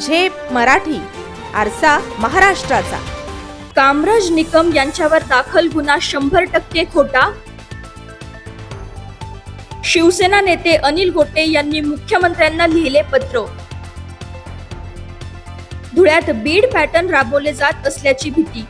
झेप मराठी आरसा महाराष्ट्राचा. कामराज निकम यांच्यावर दाखल गुन्हा शंभर टक्के खोटा? शिवसेना नेते अनिल गोटे यांनी मुख्यमंत्र्यांना लिहिले पत्र. धुळ्यात बीड पॅटर्न राबवले जात असल्याची भीती.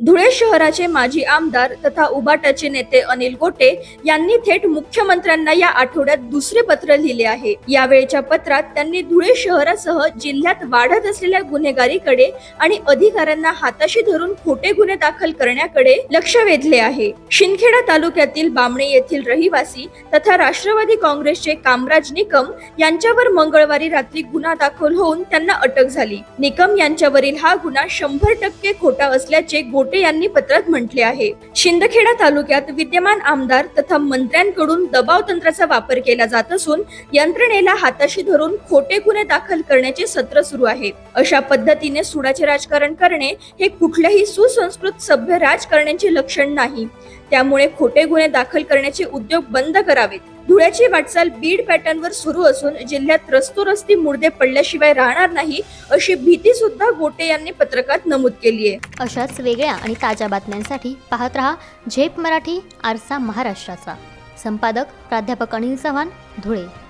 धुळे शहराचे माजी आमदार तथा उबाटाचे नेते अनिल गोटे यांनी थेट मुख्यमंत्र्यांना या आठवड्यात दुसरे पत्र लिहिले आहे. यावेळच्या पत्रात त्यांनी धुळे शहरासह जिल्ह्यात वाढत असलेल्या गुन्हेगारीकडे आणि अधिकाऱ्यांना हाताशी धरून खोटे गुन्हे दाखल करण्याकडे लक्ष वेधले आहे. शिंदखेडा तालुक्यातील बामणे येथील रहिवासी तथा राष्ट्रवादी काँग्रेसचे कामराज निकम यांच्यावर मंगळवारी रात्री गुन्हा दाखल होऊन त्यांना अटक झाली. निकम यांच्यावरील हा गुन्हा शंभर टक्के खोटा असल्याचे गोटे यांनी पत्रात म्हटले आहे. शिंदखेडा तालुक्यात विद्यमान आमदार तथा मंत्र्यांकडून दबाव तंत्राचा वापर केला जात असून यंत्रणेला हाताशी धरून खोटे गुन्हे दाखल करण्याचे सत्र सुरू आहे. अशा पद्धतीने सुडाचे राजकारण करणे हे कुठल्याही सुसंस्कृत सभ्य राजकारण्याचे लक्षण नाही. त्यामुळे खोटे गुन्हे दाखल करण्याचे उद्योग बंद करावेत. धुळ्याची वाटचाल बीड पॅटर्नवर सुरू असून जिल्ह्यात रस्तोरस्ती मुर्दे पडल्याशिवाय राहणार नाही अशी भीती सुद्धा गोटे यांनी पत्रकात नमूद केली आहे. अशाच वेगळ्या आणि ताज्या बातम्यांसाठी पाहत रहा झेप मराठी आरसा महाराष्ट्राचा. संपादक प्राध्यापक अनिल चव्हाण धुळे.